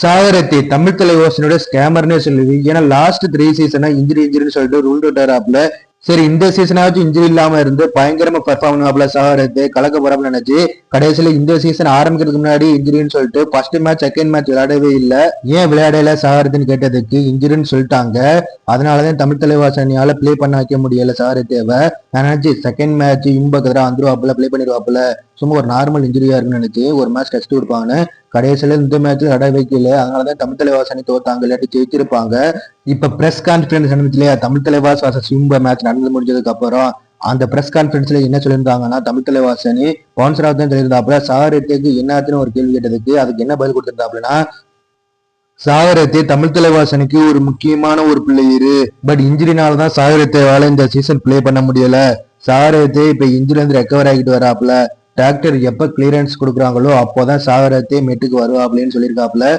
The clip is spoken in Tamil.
சாகரத்தி தமிழ் தலைவாசனோட ஸ்கேமர்னே சொல்லுது. ஏன்னா லாஸ்ட் த்ரீ சீசனா இன்ஜுரி இன்ஜுரின்னு சொல்லிட்டு ரூல் விட்டாராப்ல. சரி இந்த சீசனாச்சும் இன்ஜுரி இல்லாம இருந்து பயங்கரமா பெர்ஃபார்ம் ஆகல சாகரத்து கலக்க போறாப்ல நினைச்சு கடைசியில இந்த சீசன் ஆரம்பிக்கிறதுக்கு முன்னாடி இன்ஜுரின்னு சொல்லிட்டு ஃபர்ஸ்ட் மேட்ச் செகண்ட் மேட்ச் விளையாடவே இல்லை. ஏன் விளையாடல சாகரத்துன்னு கேட்டதுக்கு இன்ஜுரின்னு சொல்லிட்டாங்க. அதனாலதான் தமிழ் தலைவாசனியால ப்ளே பண்ண வைக்க முடியல சாகரத்தேவை நான் நினைச்சு செகண்ட் மேட்ச் இம்பக்கதரா அந்துருவாப்புல ப்ளே பண்ணிடுவாப்புல சும்மா ஒரு நார்மல் இன்ஜுரியா இருக்குன்னு நினைச்சு ஒரு மேட்ச் டெஸ்ட் கொடுப்பாங்கன்னு கடைசியில இந்த மேட்ச் நட வைக்கல. அதனாலதான் தமிழ் தலைவாசனி தோத்தாங்க இல்லாட்டி ஜெயிச்சிருப்பாங்க இப்ப பிரஸ் கான்ஃபரன்ஸ் நடந்துச்சு இல்லையா? தமிழ் தலைவாஸ் வாச சிம்ப மேட்ச் நடந்து முடிஞ்சதுக்கு அப்புறம் அந்த பிரஸ் கான்ஃபரன்ஸ்ல என்ன சொல்லியிருந்தாங்கன்னா தமிழ் தலைவாசனி பவுன்சராக தான் சொல்லியிருந்தாப்புல. சாகரத்துக்கு என்னாச்சுன்னு ஒரு கேள்வி கேட்டதுக்கு அதுக்கு என்ன பதில் கொடுத்திருந்தாப்புலன்னா சாகரத்தை தமிழ் தலைவாசனுக்கு ஒரு முக்கியமான ஒரு பிளேயரு பட் இன்ஜுரினால தான் சாகரத்தைவால இந்த சீசன் பிளே பண்ண முடியல. சாகரத்தை இப்ப இன்ஜுரி வந்து ரெக்கவர் ஆகிட்டு வராப்புல. டாக்டர் எப்போ கிளியரன்ஸ் கொடுக்குறாங்களோ அப்போதான் சாகரத்தை மெட்டுக்கு வருவாப்லன்னு சொல்லியிருக்காப்புல.